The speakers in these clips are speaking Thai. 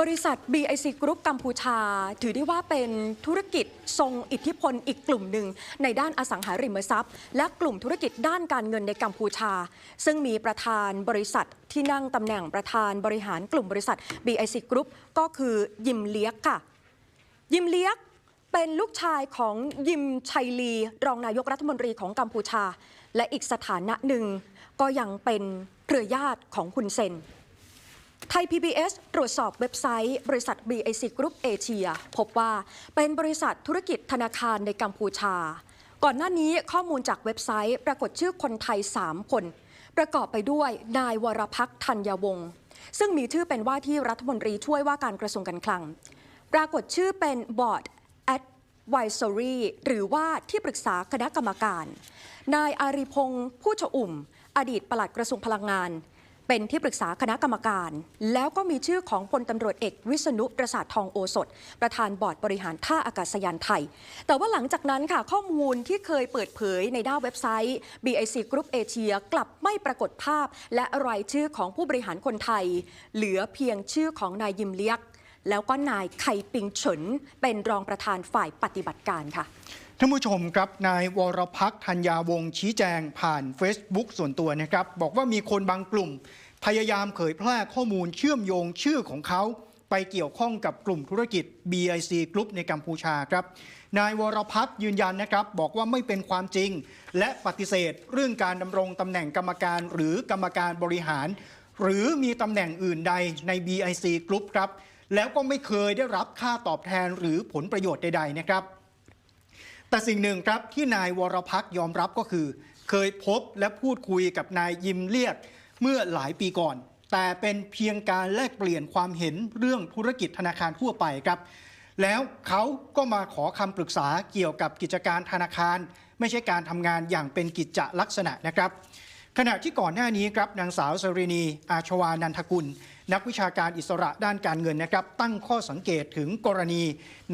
บริษัท BIC Group กัมพูชา ถือได้ว่าเป็นธุรกิจทรงอิทธิพลอีกกลุ่มหนึ่ง ในด้านอสังหาริมทรัพย์ และกลุ่มธุรกิจด้านการเงินในกัมพูชา ซึ่งมีประธานบริษัทที่นั่งตำแหน่งประธานบริหารกลุ่มบริษัท BIC Group ก็คือยิมเลียกค่ะ ยิมเลียกเป็นลูกชายของยิมชัยลี รองนายกรัฐมนตรีของกัมพูชา และอีกสถานะหนึ่งก็ยังเป็นเครือญาติของคุณเซน ไทย PBS ตรวจสอบเว็บไซต์ บริษัท BIC Group Asia พบว่าเป็นบริษัทธุรกิจธนาคารในกัมพูชา ก่อนหน้านี้ข้อมูลจากเว็บไซต์ ปรากฏชื่อคนไทย 3 คน ประกอบไปด้วยนายวรพักษ์ธัญวงศ์ซึ่งมีชื่อเป็นว่าที่รัฐมนตรีช่วยว่าการกระทรวงการคลัง ปรากฏชื่อเป็นบอร์ด Advisory หรือว่าที่ปรึกษาคณะกรรมการ นายอาริพงศ์ผู้ชอุ่ม อดีตปลัดกระทรวงพลังงาน เป็นที่ปรึกษาคณะกรรมการ แล้วก็มีชื่อของพลตำรวจเอกวิษณุประสาททองโอสถ ประธานบอร์ดบริหารท่าอากาศยานไทย แต่ว่าหลังจากนั้นค่ะข้อมูลที่เคยเปิดเผยในหน้าเว็บไซต์ BIC Group Asia กลับไม่ปรากฏภาพ และรายชื่อของผู้บริหารคนไทย เหลือเพียงชื่อของนายยิมเลียก แล้วก็นายไคปิงเฉินเป็นรองประธานฝ่ายปฏิบัติการค่ะท่านผู้ชมครับนายวรพักธัญญาวงชี้แจงผ่าน Facebook ส่วนตัวนะครับ บอกว่ามีคนบางกลุ่ม พยายามเผยแพร่ข้อมูลเชื่อมโยงชื่อของเขา ไปเกี่ยวข้องกับกลุ่มธุรกิจ BIC Group ในกัมพูชาครับ นายวรพักษ์ยืนยันนะครับ บอกว่าไม่เป็นความจริง และปฏิเสธเรื่องการดำรงตำแหน่งกรรมการหรือกรรมการบริหาร หรือมีตำแหน่งอื่นใดใน BIC Group ครับ แล้วก็ไม่เคยได้รับค่าตอบแทนหรือผลประโยชน์ใดๆนะครับ แต่สิ่งหนึ่งครับที่นายวรพักยอมรับก็คือ เคยพบและพูดคุยกับนายยิมเลียดเมื่อหลายปีก่อน แต่เป็นเพียงการแลกเปลี่ยนความเห็นเรื่องธุรกิจธนาคารทั่วไปครับ แล้วเขาก็มาขอคำปรึกษาเกี่ยวกับกิจการธนาคาร ไม่ใช่การทำงานอย่างเป็นกิจจลักษณะนะครับ ขณะที่ก่อนหน้านี้ครับนางสาวสรินี อาชวานันทกุล นักวิชาการอิสระด้านการเงินนะครับตั้งข้อสังเกตถึงกรณี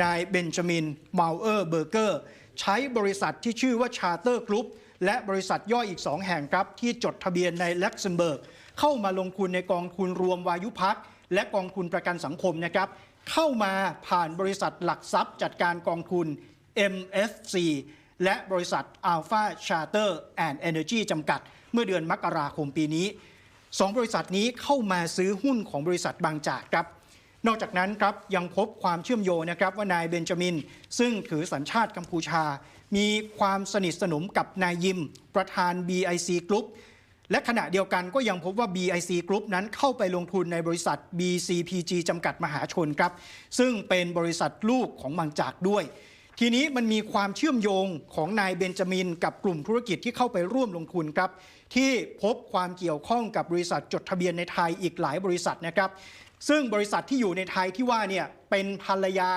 นายเบนจามินมาเออร์เบอร์เกอร์ ใช้บริษัทที่ชื่อว่าชาเตอร์กรุ๊ปและบริษัทย่อยอีก 2 แห่งครับ ที่จดทะเบียนในลักเซมเบิร์ก เข้ามาลงทุนในกองทุนรวมวายุพักและกองทุนประกันสังคมนะครับเข้ามาผ่านบริษัทหลักทรัพย์จัดการกองทุน MFC และบริษัท Alpha Charter and Energy จำกัด เมื่อเดือนมกราคมปีนี้สองบริษัทนี้เข้ามาซื้อหุ้นของบริษัทบางจากครับ นอกจากนั้นครับยังพบความเชื่อมโยงนะครับว่านายเบนจามิน ซึ่งถือสัญชาติกัมพูชา มีความสนิทสนมกับนายยิม ประธาน BIC Group และขณะเดียวกันก็ยังพบว่า BIC Group นั้นเข้าไปลงทุนในบริษัท BCPG จำกัดมหาชนครับ ซึ่งเป็นบริษัทลูกของบางจากด้วย ทีนี้มันมีความเชื่อมโยงของนายเบนจามิน กับกลุ่มธุรกิจที่เข้าไปร่วมลงทุนครับที่พบความเกี่ยวข้องกับบริษัทจดทะเบียนในไทยอีกหลายบริษัทนะครับ ซึ่งบริษัทที่อยู่ในไทยที่ว่าเนี่ยเป็นภรรยา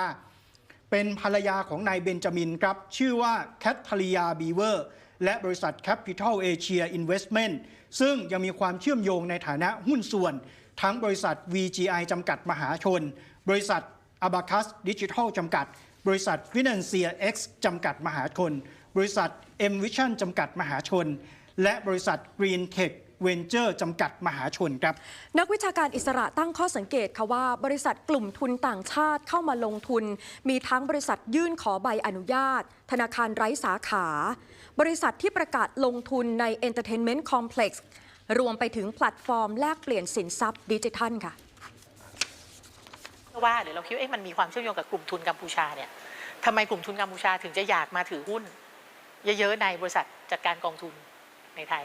เป็นภรรยาของนายเบนจามินครับชื่อว่าแคทเธอรียาบีเวอร์และบริษัท Capital Asia Investment ซึ่งยังมีความเชื่อมโยงในฐานะหุ้นส่วน ทั้งบริษัท VGI จำกัดมหาชน บริษัท Abacus Digital จำกัด บริษัท Financier X จำกัดมหาชน บริษัท M Vision จำกัดมหาชน และบริษัท Green Tech Venture จำกัดมหาชนครับ นักวิชาการอิสระตั้งข้อสังเกตค่ะว่า บริษัทกลุ่มทุนต่างชาติเข้ามาลงทุน มีทั้งบริษัทยื่นขอใบอนุญาต ธนาคารไร้สาขา บริษัทที่ประกาศลงทุนใน Entertainment Complex รวมไปถึงแพลตฟอร์มแลกเปลี่ยนสินทรัพย์ดิจิทัลค่ะ ว่าเดี๋ยวเราคิดว่าเอ๊ะมันมีความเชื่อมโยงกับกลุ่มทุนกัมพูชาเนี่ยทำไมกลุ่มทุนกัมพูชาถึงจะอยากมาถือหุ้น เยอะๆในบริษัทจัดการกองทุนในไทย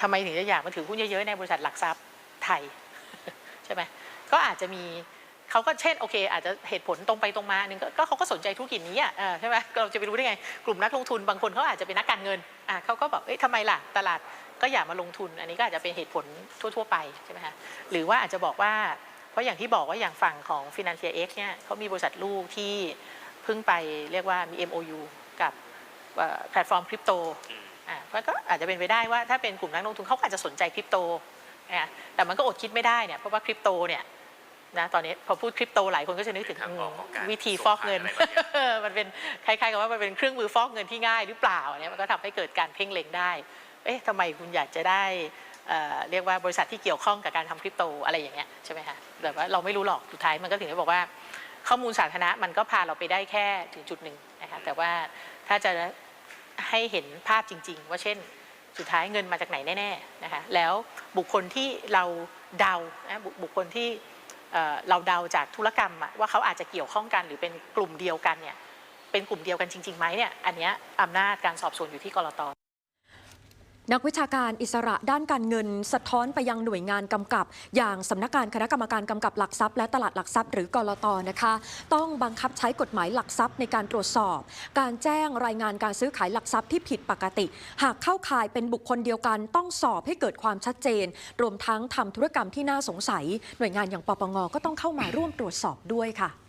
ทำไมถึงจะอยากมาถือหุ้นเยอะๆในบริษัทหลักทรัพย์ไทยใช่ไหมก็อาจจะมีเขาก็เช่นโอเค อาจจะเหตุผลตรงไปตรงมาหนึ่งก็เขาก็สนใจธุรกิจนี้อะใช่ไหมเราจะไปรู้ได้ไง กลุ่มนักลงทุนบางคนเขาอาจจะเป็นนักการเงินอะเขาก็บอกเอ้ยทำไมล่ะตลาดก็อยากมาลงทุน อันนี้ก็อาจจะเป็นเหตุผลทั่ว ๆ ไปใช่ไหมคะหรือว่าอาจจะบอกว่า ราะอย่างที่บอกว่าอย่างฝั่งของ Financial X เนี่ยเขามีบริษัทลูกที่เพิ่งไปเรียกว่ามี MOU กับเอ่อแพลตฟอร์มคริปโตอ่าเพราะก็อาจจะเป็นไปได้ว่าถ้าเป็นกลุ่มนักลงทุนเขาก็อาจจะสนใจคริปโตนะแต่มันก็อดคิดไม่ได้เนี่ยเพราะว่าคริปโตเนี่ยนะตอนนี้พอพูดคริปโตหลายคนก็จะนึกถึงทางออกของการวิธีฟอกเงินส่งผ่านอะไรบางอย่างมันเป็นคล้ายๆกับว่ามันเป็นเครื่องมือฟอกเงินที่ง่ายหรือเปล่าเนี่ยมันก็ทำให้เกิดการเพ่งเล็งได้ เอ๊ะทำไมคุณอยากจะได้ เรียกว่าบริษัทที่เกี่ยวข้องกับการทำคริปโตอะไรอย่างเงี้ยใช่ไหมคะแต่ว่าเราไม่รู้หรอกสุดท้ายมันก็ถึงได้บอกว่าข้อมูลสาธารณะมันก็พาเราไปได้แค่ถึงจุดหนึ่งนะคะแต่ว่าถ้าจะให้เห็นภาพจริง ๆ ว่าเช่นสุดท้ายเงินมาจากไหนแน่ๆนะคะแล้วบุคคลที่เราเดาบุคคลที่เราเดาจากธุรกรรมว่าเขาอาจจะเกี่ยวข้องกันหรือเป็นกลุ่มเดียวกันเนี่ยเป็นกลุ่มเดียวกันจริงๆไหมเนี่ยอันเนี้ยอำนาจการสอบสวนอยู่ที่กรต นักวิชาการอิสระด้านการเงิน สะท้อนไปยังหน่วยงานกำกับ อย่างสำนักงานคณะกรรมการกำกับหลักทรัพย์และตลาดหลักทรัพย์หรือกรตนะคะ ต้องบังคับใช้กฎหมายหลักทรัพย์ในการตรวจสอบ การแจ้งรายงานการซื้อขายหลักทรัพย์ที่ผิดปกติ หากเข้าข่ายเป็นบุคคลเดียวกัน ต้องสอบให้เกิดความชัดเจน รวมทั้งทำธุรกรรมที่น่าสงสัย หน่วยงานอย่างปปงก็ต้องเข้ามาร่วมตรวจสอบด้วยค่ะ